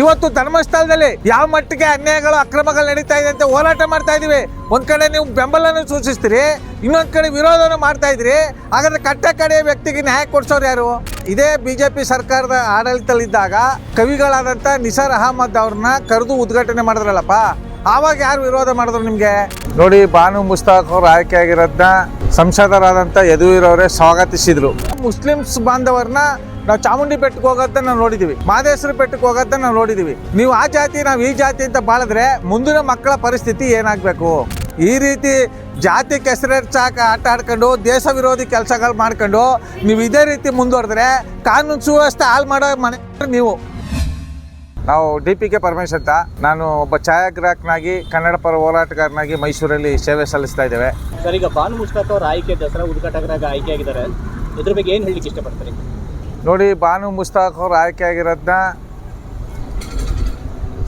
ಇವತ್ತು ಧರ್ಮಸ್ಥಳದಲ್ಲಿ ಯಾವ ಮಟ್ಟಿಗೆ ಅನ್ಯಾಯಗಳು ಅಕ್ರಮಗಳು ನಡೀತಾ ಇದೆ ಅಂತ ಹೋರಾಟ ಮಾಡ್ತಾ ಇದೀವಿ. ಒಂದ್ ಕಡೆ ನೀವು ಬೆಂಬಲನ ಸೂಚಿಸ್ತೀರಿ ಇನ್ನೊಂದ್ ಕಡೆ ವಿರೋಧನ ಮಾಡ್ತಾ ಇದ್ರಿ ಹಾಗಾದ್ರೆ ಕಟ್ಟ ಕಡೆಯ ವ್ಯಕ್ತಿಗೆ ನ್ಯಾಯ ಕೊಡ್ಸೋರು ಯಾರು? ಇದೇ ಬಿಜೆಪಿ ಸರ್ಕಾರದ ಆಡಳಿತದಲ್ಲಿದ್ದಾಗ ಕವಿಗಳಾದಂತ ನಿಸಾರ್ ಅಹಮದ್ ಅವ್ರನ್ನ ಕರೆದು ಉದ್ಘಾಟನೆ ಮಾಡಿದ್ರಲ್ಲಪ್ಪ. ಆವಾಗ ಯಾರು ವಿರೋಧ ಮಾಡಿದ್ರು ನಿಮ್ಗೆ? ನೋಡಿ ಬಾನು ಮುಸ್ತಾಕ್ ಅವರು ಆಯ್ಕೆ ಆಗಿರೋದನ್ನ ಸಂಸದರಾದಂಥ ಯದುವೀರವರೇ ಸ್ವಾಗತಿಸಿದ್ರು. ಮುಸ್ಲಿಮ್ಸ್ ಬಾಂಧವರನ್ನ ನಾವು ಚಾಮುಂಡಿ ಬೆಟ್ಟಕ್ಕೆ ಹೋಗೋದನ್ನ ನಾವು ನೋಡಿದೀವಿ. ಮಾದೇಶ್ವರ ಬೆಟ್ಟಕ್ಕೆ ಹೋಗೋದನ್ನ ನಾವು ನೋಡಿದೀವಿ. ನೀವು ಆ ಜಾತಿ, ನಾವು ಈ ಜಾತಿ ಅಂತ ಬಾಳಿದ್ರೆ ಮುಂದಿನ ಮಕ್ಕಳ ಪರಿಸ್ಥಿತಿ ಏನಾಗಬೇಕು? ಈ ರೀತಿ ಜಾತಿ ಕೆಸರೆರ್ಚಾಕ ಆಟ ಆಡ್ಕೊಂಡು, ದೇಶ ವಿರೋಧಿ ಕೆಲಸಗಳು ಮಾಡ್ಕೊಂಡು, ನೀವು ಇದೇ ರೀತಿ ಮುಂದುವರೆದ್ರೆ ಕಾನೂನು ಸುವ್ಯವಸ್ಥೆ ಹಾಳು ಮಾಡೋ ಮನೆ ನೀವು. ನಾವು ಡಿ ಪಿ ಕೆ ಪರಮೇಶ್ ಅಂತ. ನಾನು ಒಬ್ಬ ಛಾಯಾಗ್ರಾಹಕನಾಗಿ, ಕನ್ನಡ ಪರ ಹೋರಾಟಗಾರನಾಗಿ ಮೈಸೂರಲ್ಲಿ ಸೇವೆ ಸಲ್ಲಿಸ್ತಾ ಇದ್ದೇವೆ. ಸರ್, ಈಗ ಬಾನು ಮುಷ್ತಾಕ್ ಅವರ ಆಯ್ಕೆ, ದಸರಾ ಉದ್ಘಾಟಕರಾಗಿ ಆಯ್ಕೆ ಆಗಿದ್ದಾರೆ. ಇದ್ರ ಬಗ್ಗೆ ಏನು ಹೇಳಲಿಕ್ಕೆ ಇಷ್ಟಪಡ್ತಾರೆ? ನೋಡಿ, ಬಾನು ಮುಸ್ತಾಕ್ ಅವರು ಆಯ್ಕೆ ಆಗಿರೋದನ್ನ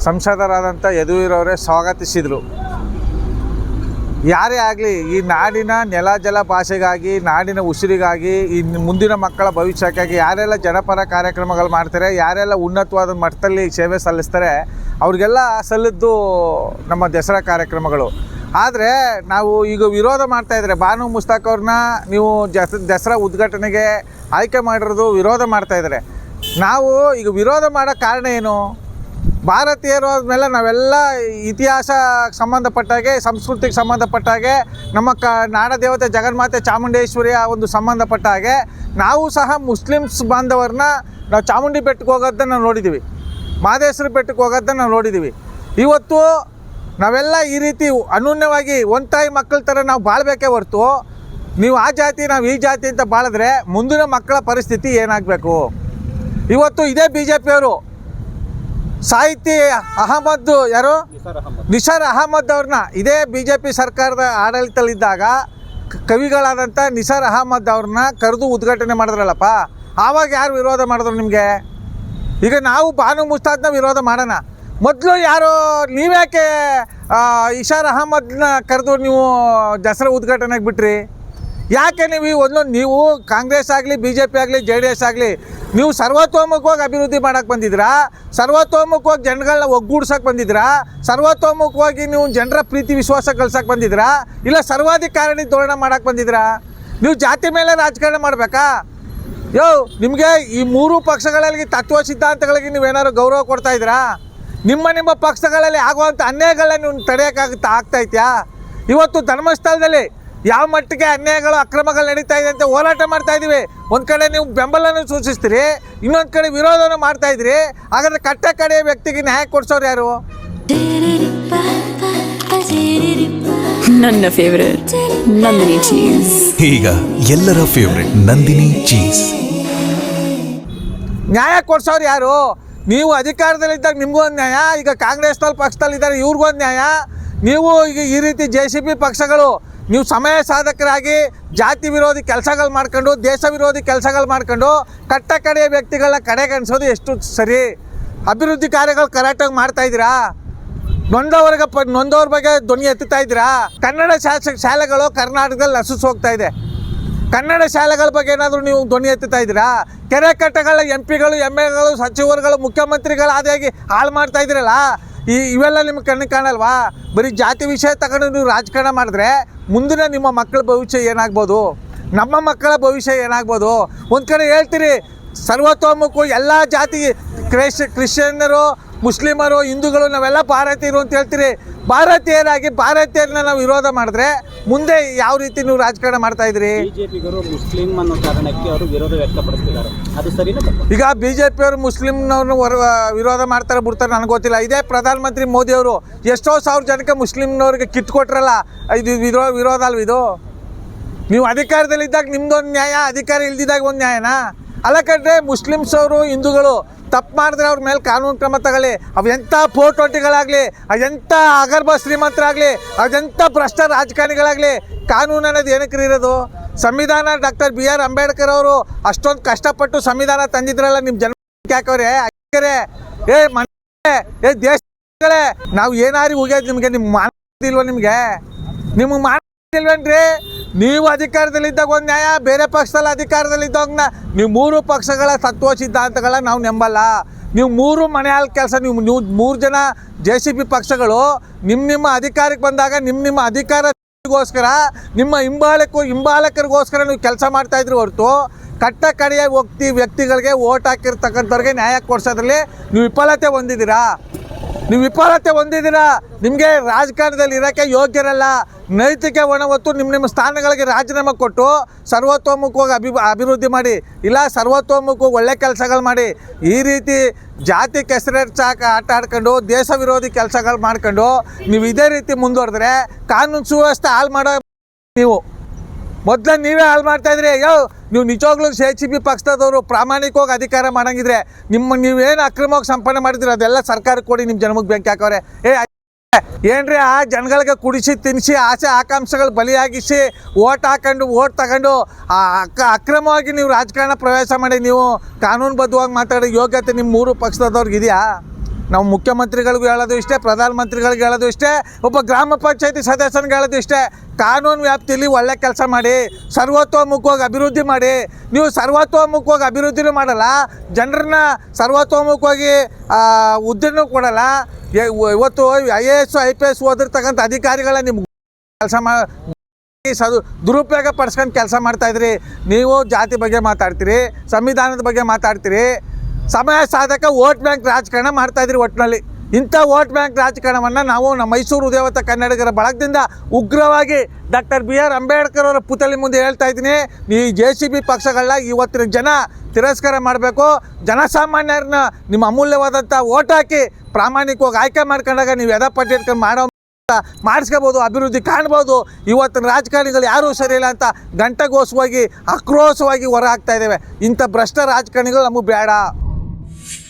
ಸಂಸದರಾದಂಥ ಯದುವೀರವರೇ ಸ್ವಾಗತಿಸಿದರು. ಯಾರೇ ಆಗಲಿ, ಈ ನಾಡಿನ ನೆಲ ಜಲ ಭಾಷೆಗಾಗಿ, ನಾಡಿನ ಉಸಿರಿಗಾಗಿ, ಈ ಮುಂದಿನ ಮಕ್ಕಳ ಭವಿಷ್ಯಕ್ಕಾಗಿ ಯಾರೆಲ್ಲ ಜನಪರ ಕಾರ್ಯಕ್ರಮಗಳು ಮಾಡ್ತಾರೆ, ಯಾರೆಲ್ಲ ಉನ್ನತವಾದ ಮಟ್ಟದಲ್ಲಿ ಸೇವೆ ಸಲ್ಲಿಸ್ತಾರೆ, ಅವ್ರಿಗೆಲ್ಲ ಸಲ್ಲಿದ್ದು ನಮ್ಮ ದಸರಾ ಕಾರ್ಯಕ್ರಮಗಳು. ಆದರೆ ನಾವು ಈಗ ವಿರೋಧ ಮಾಡ್ತಾ ಇದ್ದಾರೆ ಬಾನು ಮುಸ್ತಾಕ್ ಅವ್ರನ್ನ ನೀವು ಜಸ್, ದಸರಾ ಉದ್ಘಾಟನೆಗೆ ಆಯ್ಕೆ ಮಾಡಿರೋದು ವಿರೋಧ ಮಾಡ್ತಾ ಇದ್ದಾರೆ ನಾವು ಈಗ ವಿರೋಧ ಮಾಡೋ ಕಾರಣ ಏನು? ಭಾರತೀಯರು ಆದಮೇಲೆ ನಾವೆಲ್ಲ ಇತಿಹಾಸ ಸಂಬಂಧಪಟ್ಟಾಗೆ ಸಂಸ್ಕೃತಿಗೆ ಸಂಬಂಧಪಟ್ಟಾಗೆ ನಮ್ಮ ಕ, ನಾಡದೇವತೆ ಜಗನ್ಮಾತೆ ಚಾಮುಂಡೇಶ್ವರಿಯ ಒಂದು ಸಂಬಂಧಪಟ್ಟ ಹಾಗೆ, ನಾವು ಸಹ ಮುಸ್ಲಿಮ್ಸ್ ಬಾಂಧವರನ್ನ ನಾವು ಚಾಮುಂಡಿ ಬೆಟ್ಟಕ್ಕೆ ಹೋಗೋದನ್ನ ನಾವು ನೋಡಿದ್ದೀವಿ ಮಾದೇಶ್ವರ ಬೆಟ್ಟಕ್ಕೆ ಹೋಗೋದನ್ನ ನಾವು ನೋಡಿದ್ದೀವಿ ಇವತ್ತು ನಾವೆಲ್ಲ ಈ ರೀತಿ ಅನೂನ್ಯವಾಗಿ ಒಂದು ತಾಯಿ ಮಕ್ಕಳ ಥರ ನಾವು ಬಾಳ್ಬೇಕೇ ಹೊರ್ತು ನೀವು ಆ ಜಾತಿ ನಾವು ಈ ಜಾತಿ ಅಂತ ಬಾಳಿದ್ರೆ ಮುಂದಿನ ಮಕ್ಕಳ ಪರಿಸ್ಥಿತಿ ಏನಾಗಬೇಕು? ಇವತ್ತು ಇದೇ ಬಿ ಜೆ ಪಿಯವರು ಸಾಹಿತಿ ಅಹಮದ್ ಯಾರು? ನಿಸಾರ್ ಅಹಮದ್. ಅವ್ರನ್ನ ಇದೇ ಬಿ ಜೆ ಪಿ ಸರ್ಕಾರದ ಆಡಳಿತದಲ್ಲಿದ್ದಾಗ ಕವಿಗಳಾದಂಥ ನಿಸಾರ್ ಅಹಮದ್ ಅವ್ರನ್ನ ಕರೆದು ಉದ್ಘಾಟನೆ ಮಾಡಿದ್ರಲ್ಲಪ್ಪ ಆವಾಗ ಯಾರು ವಿರೋಧ ಮಾಡಿದ್ರು ನಿಮಗೆ? ಈಗ ನಾವು ಬಾನು ಮುಸ್ತಾದ್ನ ವಿರೋಧ ಮಾಡೋಣ. ಮೊದಲು ಯಾರು, ನೀವ್ಯಾಕೆ ಇಶಾರ್ ಅಹಮದ್ನ ಕರೆದು ನೀವು ದಸರಾ ಉದ್ಘಾಟನೆಗೆ ಬಿಟ್ರಿ? ಯಾಕೆ ನೀವು ಈ ಒಂದೊಂದು ನೀವು ಕಾಂಗ್ರೆಸ್ ಆಗಲಿ ಬಿ ಜೆ ಪಿ ಆಗಲಿ, ಜೆ ಡಿ ಎಸ್ ಆಗಲಿ, ನೀವು ಸರ್ವತೋಮುಖವಾಗಿ ಅಭಿವೃದ್ಧಿ ಮಾಡೋಕ್ಕೆ ಬಂದಿದ್ದೀರಾ ಸರ್ವತೋಮುಖವಾಗಿ ಜನಗಳನ್ನ ಒಗ್ಗೂಡ್ಸೋಕೆ ಬಂದಿದ್ದೀರಾ ಸರ್ವತೋಮುಖವಾಗಿ ನೀವು ಜನರ ಪ್ರೀತಿ, ವಿಶ್ವಾಸ ಕಳ್ಸೋಕೆ ಬಂದಿದ್ದೀರಾ ಇಲ್ಲ ಸರ್ವಾಧಿಕಾರಣಿ ಧೋರಣೆ ಮಾಡೋಕ್ಕೆ ಬಂದಿದ್ದೀರಾ ನೀವು ಜಾತಿ ಮೇಲೆ ರಾಜಕಾರಣ ಮಾಡಬೇಕಾ? ಯೋ, ನಿಮಗೆ ಈ ಮೂರು ಪಕ್ಷಗಳಲ್ಲಿ ತತ್ವ ಸಿದ್ಧಾಂತಗಳಿಗೆ ನೀವೇನಾದ್ರು ಗೌರವ ಕೊಡ್ತಾ ಇದ್ದೀರಾ ನಿಮ್ಮ ನಿಮ್ಮ ಪಕ್ಷಗಳಲ್ಲಿ ಆಗುವಂಥ ಅನ್ಯಾಯಗಳನ್ನ ನೀವು ತಡೆಯೋಕ್ಕಾಗುತ್ತಾ ಆಗ್ತೈತ್ಯಾ ಇದೆಯಾ ಇವತ್ತು ಧರ್ಮಸ್ಥಳದಲ್ಲಿ ಯಾವ ಮಟ್ಟಿಗೆ ಅನ್ಯಾಯಗಳು ಅಕ್ರಮಗಳು ನಡೀತಾ ಇದೆ ಅಂತ ಹೋರಾಟ ಮಾಡ್ತಾ ಇದ್ದೀವಿ ಒಂದು ಕಡೆ ನೀವು ಬೆಂಬಲನ ಸೂಚಿಸ್ತೀರಿ ಇನ್ನೊಂದು ಕಡೆ ವಿರೋಧನೂ ಮಾಡ್ತಾ ಇದ್ರಿ ಹಾಗಾದ್ರೆ ಕಟ್ಟ ಕಡೆಯ ವ್ಯಕ್ತಿಗೆ ನ್ಯಾಯ ಕೊಡ್ಸೋರು ಯಾರು? ನನ್ನ ಫೇವರೇಟ್ ನಂದಿನಿ ಚೀಸ್ ಈಗ ಎಲ್ಲರ ಫೇವ್ರೆಟ್ ನಂದಿನಿ ಚೀಸ್ ನ್ಯಾಯ ಕೊಡ್ಸೋರು ಯಾರು? ನೀವು ಅಧಿಕಾರದಲ್ಲಿದ್ದಾಗ ನಿಮಗೂ ಒಂದು ನ್ಯಾಯ, ಈಗ ಕಾಂಗ್ರೆಸ್ನಲ್ಲಿ ಪಕ್ಷದಲ್ಲಿದ್ದಾರೆ, ಇವ್ರಿಗೂ ಒಂದು ನ್ಯಾಯ. ನೀವು ಈಗ ಈ ರೀತಿ ಜೆ ಸಿ ಪಿ ಪಕ್ಷಗಳು, ನೀವು ಸಮಯ ಸಾಧಕರಾಗಿ ಜಾತಿ ವಿರೋಧಿ ಕೆಲಸಗಳು ಮಾಡ್ಕೊಂಡು, ದೇಶ ವಿರೋಧಿ ಕೆಲಸಗಳು ಮಾಡ್ಕೊಂಡು, ಕಟ್ಟ ಕಡೆಯ ವ್ಯಕ್ತಿಗಳನ್ನ ಕಡೆಗಣಿಸೋದು ಎಷ್ಟು ಸರಿ? ಅಭಿವೃದ್ಧಿ ಕಾರ್ಯಗಳು ಕರೆಕ್ಟಾಗಿ ಮಾಡ್ತಾ ಇದ್ದೀರಾ? ನೊಂದವ್ರಿಗೆ ಪ ನೊಂದವ್ರ ಬಗ್ಗೆ ಧ್ವನಿ ಎತ್ತುತ್ತಾ ಇದ್ದೀರಾ? ಕನ್ನಡ ಶಾಸ ಶಾಲೆಗಳು ಕರ್ನಾಟಕದಲ್ಲಿ ನಸುಸ್ ಹೋಗ್ತಾ ಇದೆ. ಕನ್ನಡ ಶಾಲೆಗಳ ಬಗ್ಗೆ ಏನಾದರೂ ನೀವು ಧ್ವನಿ ಎತ್ತುತ್ತಾ ಇದ್ದೀರಾ? ಕೆರೆ ಕಟ್ಟೆಗಳ, ಎಂ ಪಿಗಳು ಎಂ ಎಗಳು, ಸಚಿವರುಗಳು, ಮುಖ್ಯಮಂತ್ರಿಗಳು ಅದಾಗಿ ಹಾಳು ಮಾಡ್ತಾ ಇದ್ದೀರಲ್ಲ? ಈ ಇವೆಲ್ಲ ನಿಮ್ಗೆ ಕಣ್ಣಿಗೆ ಕಾಣಲ್ವಾ? ಬರೀ ಜಾತಿ ವಿಷಯ ತಗೊಂಡು ನೀವು ರಾಜಕಾರಣ ಮಾಡಿದ್ರೆ ಮುಂದಿನ ನಿಮ್ಮ ಮಕ್ಕಳ ಭವಿಷ್ಯ ಏನಾಗ್ಬೋದು? ನಮ್ಮ ಮಕ್ಕಳ ಭವಿಷ್ಯ ಏನಾಗ್ಬೋದು? ಒಂದು ಕಡೆ ಹೇಳ್ತೀರಿ, ಸರ್ವತೋಮುಖ ಎಲ್ಲ ಜಾತಿ ಕ್ರೈಸ್ ಕ್ರಿಶ್ಚಿಯನ್ನರು ಮುಸ್ಲಿಮರು ಹಿಂದೂಗಳು ನಾವೆಲ್ಲ ಭಾರತೀಯರು ಅಂತ ಹೇಳ್ತೀರಿ. ಭಾರತೀಯರಾಗಿ ಭಾರತೀಯರನ್ನ ನಾವು ವಿರೋಧ ಮಾಡಿದ್ರೆ ಮುಂದೆ ಯಾವ ರೀತಿ ನೀವು ರಾಜಕಾರಣ ಮಾಡ್ತಾ ಇದ್ರಿ ಬಿಜೆಪಿಗರು ಮುಸ್ಲಿಂ ಅನ್ನೋ ಕಾರಣಕ್ಕೆ ಅವರು ವಿರೋಧ ವ್ಯಕ್ತಪಡಿಸ್ತಿದ್ದಾರೆ. ಅದು ಸರಿನಾ ಈಗ ಬಿ ಜೆ ಪಿಯವರು ಮುಸ್ಲಿಮ್ನವ್ರನ್ನ ಹೊರ ವಿರೋಧ ಮಾಡ್ತಾರೆ ಬಿಡ್ತಾರೆ ನನಗೆ ಗೊತ್ತಿಲ್ಲ. ಇದೇ ಪ್ರಧಾನಮಂತ್ರಿ ಮೋದಿ ಅವರು ಎಷ್ಟೋ ಸಾವಿರ ಜನಕ್ಕೆ ಮುಸ್ಲಿಮ್ನವ್ರಿಗೆ ಕಿಟ್ ಕೊಟ್ರಲ್ಲ ಇದು ವಿರೋ ವಿರೋಧ ಅಲ್ವ ಇದು? ನೀವು ಅಧಿಕಾರದಲ್ಲಿದ್ದಾಗ ನಿಮ್ದೊಂದು ನ್ಯಾಯ ಅಧಿಕಾರ ಇಲ್ದಿದ್ದಾಗ ಒಂದು ನ್ಯಾಯನಾ? ಅಲ್ಲ ಕಂಡ್ರೆ ಮುಸ್ಲಿಮ್ಸ್ ಅವರು ಹಿಂದೂಗಳು ತಪ್ಪು ಮಾಡಿದ್ರೆ ಅವ್ರ ಮೇಲೆ ಕಾನೂನು ಕ್ರಮ ತಗೊಳ್ಳಿ. ಅವು ಎಂಥ ಪೋಟೋಟಿಗಳಾಗಲಿ ಅದೆಂಥ ಅಗರ್ಭ ಶ್ರೀಮಂತರಾಗಲಿ ಅದೆಂಥ ಭ್ರಷ್ಟ ರಾಜಕಾರಣಿಗಳಾಗಲಿ, ಕಾನೂನು ಅನ್ನೋದು ಏನಕ್ಕೆ ಇರೋದು? ಸಂವಿಧಾನ ಡಾಕ್ಟರ್ ಬಿ ಆರ್ ಅಂಬೇಡ್ಕರ್ ಅವರು ಅಷ್ಟೊಂದು ಕಷ್ಟಪಟ್ಟು ಸಂವಿಧಾನ ತಂದಿದ್ರಲ್ಲ ನಿಮ್ಮ ಜನ ಹಾಕವ್ರೆ ಏ ಮನೆ ಏ ದೇಶಗಳೇ ನಾವು ಏನಾರು ಹೋಗ್ಯದ ನಿಮಗೆ ನಿಮ್ಗೆ ಮಾತಿಲ್ವ ನಿಮಗೆ? ನಿಮ್ಗೆ ಮಾತಿಲ್ವೇನ್ರಿ ನೀವು ಅಧಿಕಾರದಲ್ಲಿದ್ದಾಗ ಒಂದು ನ್ಯಾಯ, ಬೇರೆ ಪಕ್ಷದಲ್ಲಿ ಅಧಿಕಾರದಲ್ಲಿದ್ದಾಗ ನೀವು ಮೂರು ಪಕ್ಷಗಳ ತತ್ವ ಸಿದ್ಧಾಂತಗಳ ನಾವು ನಂಬಲ್ಲ. ನೀವು ಮೂರು ಮನೆ ಹಾಲ್ ಕೆಲಸ, ನೀವು ನೀವು ಮೂರು ಜನ ಜೆ ಸಿ ಬಿ ಪಕ್ಷಗಳು ನಿಮ್ಮ ನಿಮ್ಮ ಅಧಿಕಾರಕ್ಕೆ ಬಂದಾಗ ನಿಮ್ಮ ನಿಮ್ಮ ಅಧಿಕಾರಗೋಸ್ಕರ, ನಿಮ್ಮ ಹಿಂಬಾಲಕ್ಕೂ ಹಿಂಬಾಲಕರಿಗೋಸ್ಕರ ನೀವು ಕೆಲಸ ಮಾಡ್ತಾ ಇದ್ರಿ ಹೊರತು, ಕಟ್ಟ ಕಡೆಯ ವ್ಯಕ್ತಿ ವ್ಯಕ್ತಿಗಳಿಗೆ ಓಟ್ ಹಾಕಿರ್ತಕ್ಕಂಥವ್ರಿಗೆ ನ್ಯಾಯ ಕೊಡ್ಸೋದ್ರಲ್ಲಿ ನೀವು ವಿಫಲತೆ ಹೊಂದಿದ್ದೀರಾ? ನೀವು ವಿಫಲತೆ ಹೊಂದಿದ್ದೀರಾ? ನಿಮಗೆ ರಾಜಕಾರಣದಲ್ಲಿ ಇರೋಕ್ಕೆ ಯೋಗ್ಯರಲ್ಲ. ನೈತಿಕ ಹೊಣವತ್ತು ನಿಮ್ಮ ನಿಮ್ಮ ಸ್ಥಾನಗಳಿಗೆ ರಾಜೀನಾಮೆ ಕೊಟ್ಟು ಸರ್ವತೋಮುಖವಾಗಿ ಅಭಿ, ಅಭಿವೃದ್ಧಿ ಮಾಡಿ, ಇಲ್ಲ ಸರ್ವತೋಮುಖವಾಗಿ ಒಳ್ಳೆ ಕೆಲಸಗಳು ಮಾಡಿ, ಈ ರೀತಿ ಜಾತಿ ಕೆಸರೆಚ್ಚಾಕ ಆಟ ಆಡ್ಕೊಂಡು, ದೇಶ ವಿರೋಧಿ ಕೆಲಸಗಳು ಮಾಡ್ಕೊಂಡು, ನೀವು ಇದೇ ರೀತಿ ಮುಂದುವರೆದ್ರೆ ಕಾನೂನು ಸುವ್ಯವಸ್ಥೆ ಹಾಳು ಮಾಡೋ ನೀವು. ಮೊದಲ ನೀವೇ ಹಾಳು ಮಾಡ್ತಾ ಇದ್ರೆ. ಯಾವ ನೀವು ನಿಜವಾಗ್ಲೂ ಸಿ ಎಚ್ ಬಿ ಪಕ್ಷದವರು ಪ್ರಾಮಾಣಿಕವಾಗಿ ಅಧಿಕಾರ ಮಾಡಂಗಿದ್ರೆ ನಿಮ್ಮ ನೀವೇನು ಅಕ್ರಮವಾಗಿ ಸಂಪಾದನೆ ಮಾಡಿದ್ರಿ ಅದೆಲ್ಲ ಸರ್ಕಾರಕ್ಕೆ ಕೊಡಿ ನಿಮ್ಮ ಜನ್ಮಕ್ಕೆ ಬೆಂಕಿ ಹಾಕೋರೆ. ಏ ಏನ್ರಿ ಆ ಜನಗಳಿಗೆ ಕುಡಿಸಿ ತಿನ್ನಿಸಿ ಆಸೆ, ಆಕಾಂಕ್ಷೆಗಳು ಬಲಿಯಾಗಿಸಿ ಓಟ್ ಹಾಕೊಂಡು, ಓಟ್ ತಗೊಂಡು ಅಕ್ಕ ಅಕ್ರಮವಾಗಿ ನೀವು ರಾಜಕಾರಣ ಪ್ರವೇಶ ಮಾಡಿ, ನೀವು ಕಾನೂನುಬದ್ಧವಾಗಿ ಮಾತಾಡೋ ಯೋಗ್ಯತೆ ನಿಮ್ಮ ಮೂರು ಪಕ್ಷದವ್ರಿಗೆ ಇದೆಯಾ? ನಾವು ಮುಖ್ಯಮಂತ್ರಿಗಳಿಗೂ ಹೇಳೋದು ಇಷ್ಟೇ, ಪ್ರಧಾನಮಂತ್ರಿಗಳಿಗೆ ಹೇಳೋದು ಇಷ್ಟೇ, ಒಬ್ಬ ಗ್ರಾಮ ಪಂಚಾಯತಿ ಸದಸ್ಯನಿಗೆ ಹೇಳೋದು ಇಷ್ಟೇ. ಕಾನೂನು ವ್ಯಾಪ್ತಿಯಲ್ಲಿ ಒಳ್ಳೆ ಕೆಲಸ ಮಾಡಿ, ಸರ್ವತೋಮುಖವಾಗಿ ಅಭಿವೃದ್ಧಿ ಮಾಡಿ. ನೀವು ಸರ್ವತೋಮುಖವಾಗಿ ಅಭಿವೃದ್ಧಿನೂ ಮಾಡಲ್ಲ, ಜನರನ್ನ ಸರ್ವತೋಮುಖವಾಗಿ ಉದ್ದಿನ ಕೊಡಲ್ಲ. ಇವತ್ತು I A S, I P S ಓದಿರ್ತಕ್ಕಂಥ ಅಧಿಕಾರಿಗಳ ನಿಮ್ಗೆ ಕೆಲಸ ಮಾ ಸದು ದುರುಪಯೋಗ ಪಡಿಸ್ಕೊಂಡು ಕೆಲಸ ಮಾಡ್ತಾ ಇದ್ರಿ. ನೀವು ಜಾತಿ ಬಗ್ಗೆ ಮಾತಾಡ್ತೀರಿ, ಸಂವಿಧಾನದ ಬಗ್ಗೆ ಮಾತಾಡ್ತೀರಿ. ಸಮಯ ಸಾಧಕ ವೋಟ್ ಬ್ಯಾಂಕ್ ರಾಜಕಾರಣ ಮಾಡ್ತಾ ಇದ್ರಿ ಒಟ್ಟಿನಲ್ಲಿ ಇಂಥ ವೋಟ್ ಬ್ಯಾಂಕ್ ರಾಜಕಾರಣವನ್ನು ನಾವು ನಮ್ಮ ಮೈಸೂರು ದೇವತ ಕನ್ನಡಿಗರ ಬಳಗದಿಂದ ಉಗ್ರವಾಗಿ ಡಾಕ್ಟರ್ ಬಿ ಆರ್ ಅಂಬೇಡ್ಕರ್ ಅವರ ಪುತಳಿ ಮುಂದೆ ಹೇಳ್ತಾ ಇದ್ದೀನಿ. ಈ ಜೆ ಸಿ ಬಿ ಪಕ್ಷಗಳನ್ನ ಇವತ್ತಿನ ಜನ ತಿರಸ್ಕಾರ ಮಾಡಬೇಕು. ಜನಸಾಮಾನ್ಯರನ್ನ ನಿಮ್ಮ ಅಮೂಲ್ಯವಾದಂಥ ಓಟ್ ಹಾಕಿ ಪ್ರಾಮಾಣಿಕವಾಗಿ ಆಯ್ಕೆ ಮಾಡ್ಕೊಂಡಾಗ ನೀವು ಎದ ಪಟ್ಟಿ ಇಟ್ಕೊಂಡು ಮಾಡೋ ಮಾಡಿಸ್ಕೋಬೋದು, ಅಭಿವೃದ್ಧಿ ಕಾಣ್ಬೋದು. ಇವತ್ತಿನ ರಾಜಕಾರಣಿಗಳು ಯಾರೂ ಸರಿಯಿಲ್ಲ ಅಂತ ಗಂಟೆಗೋಸವಾಗಿ ಆಕ್ರೋಶವಾಗಿ ಹೊರ ಹಾಕ್ತಾ ಇದ್ದೇವೆ. ಇಂಥ ಭ್ರಷ್ಟ ರಾಜಕಾರಣಿಗಳು ನಮಗೆ ಬೇಡ.